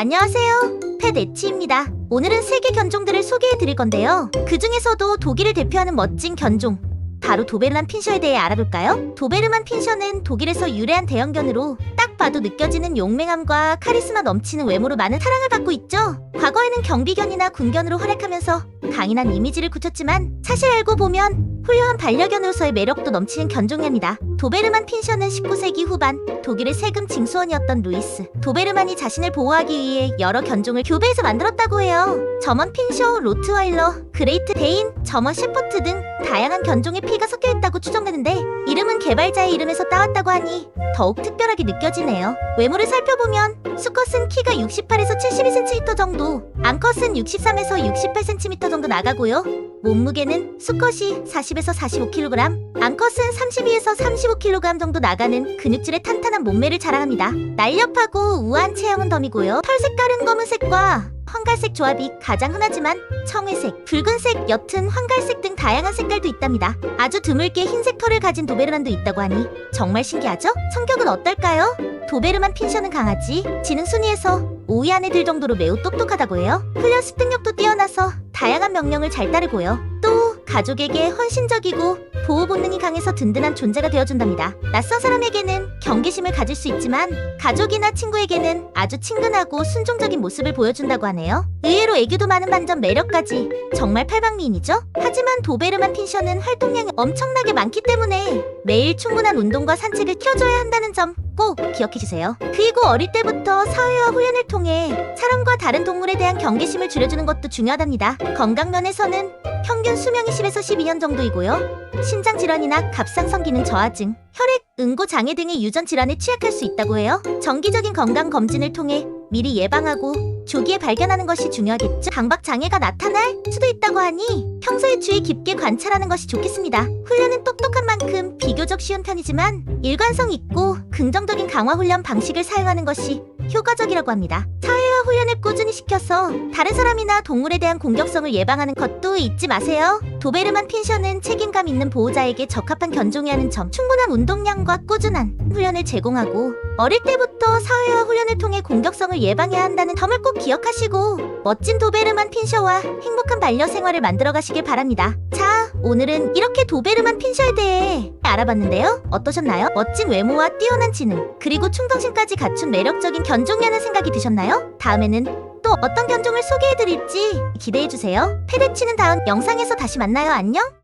안녕하세요. 펫 에치입니다. 오늘은 세계 견종들을 소개해 드릴 건데요. 그 중에서도 독일을 대표하는 멋진 견종. 바로 도베르만 핀셔에 대해 알아볼까요? 도베르만 핀셔는 독일에서 유래한 대형견으로 딱 봐도 느껴지는 용맹함과 카리스마 넘치는 외모로 많은 사랑을 받고 있죠. 과거에는 경비견이나 군견으로 활약하면서 강인한 이미지를 굳혔지만 사실 알고 보면 훌륭한 반려견 으로서의 매력도 넘치는 견종입니다. 도베르만 핀셔는 19세기 후반 독일의 세금 징수원이었던 루이스 도베르만이 자신을 보호하기 위해 여러 견종을 교배해서 만들었다고 해요. 점원 핀셔, 로트와일러, 그레이트 데인, 점원 셰퍼트 등 다양한 견종의 피가 섞여 있다고 추정되는데 이름은 개발자의 이름에서 따왔다고 하니 더욱 특별하게 느껴지네요. 외모를 살펴보면 수컷은 키가 68에서 72cm 정도, 암컷은 63에서 68cm 정도 나가고요. 몸무게는 수컷이 40에서 45kg, 암컷은 32에서 35kg 정도 나가는 근육질의 탄탄한 몸매를 자랑합니다. 날렵하고 우아한 체형은 덤이고요. 털 색깔은 검은색과 황갈색 조합이 가장 흔하지만 청회색, 붉은색, 옅은 황갈색 등 다양한 색깔도 있답니다. 아주 드물게 흰색 털을 가진 도베르만도 있다고 하니 정말 신기하죠? 성격은 어떨까요? 도베르만 핀셔는 강아지, 지능 순위에서 5위 안에 들 정도로 매우 똑똑하다고 해요. 훈련 습득력도 뛰어나서 다양한 명령을 잘 따르고요. 또 가족에게 헌신적이고 보호 본능이 강해서 든든한 존재가 되어준답니다. 낯선 사람에게는 경계심을 가질 수 있지만 가족이나 친구에게는 아주 친근하고 순종적인 모습을 보여준다고 하네요. 의외로 애교도 많은 반전 매력까지 정말 팔방미인이죠. 하지만 도베르만 핀셔는 활동량이 엄청나게 많기 때문에 매일 충분한 운동과 산책을 키워줘야 한다는 점 꼭 기억해주세요. 그리고 어릴 때부터 사회화 훈련을 통해 사람과 다른 동물에 대한 경계심을 줄여주는 것도 중요하답니다. 건강 면에서는 평균 수명이 10에서 12년 정도이고요. 신장 질환이나 갑상선 기능 저하증, 혈액, 응고 장애 등의 유전 질환에 취약할 수 있다고 해요. 정기적인 건강 검진을 통해 미리 예방하고 조기에 발견하는 것이 중요하겠죠. 강박 장애가 나타날 수도 있다고 하니 평소에 주의 깊게 관찰하는 것이 좋겠습니다. 훈련은 똑똑한 만큼 비교적 쉬운 편이지만 일관성 있고 긍정적인 강화 훈련 방식을 사용하는 것이 효과적이라고 합니다. 사회화 훈련을 꾸준히 시켜서 다른 사람이나 동물에 대한 공격성을 예방하는 것도 잊지 마세요. 도베르만 핀셔는 책임감 있는 보호자에게 적합한 견종이라는 점, 충분한 운동량과 꾸준한 훈련을 제공하고 어릴 때부터 사회화 훈련을 통해 공격성을 예방해야 한다는 점을 꼭 기억하시고 멋진 도베르만 핀셔와 행복한 반려 생활을 만들어 가시길 바랍니다. 자, 오늘은 이렇게 도베르만 핀셔에 대해 알아봤는데요. 어떠셨나요? 멋진 외모와 뛰어난 지능, 그리고 충성심까지 갖춘 매력적인 견종이라는 생각이 드셨나요? 다음에는 또 어떤 견종을 소개해드릴지 기대해주세요. 패대치는 다음 영상에서 다시 만나요. 안녕!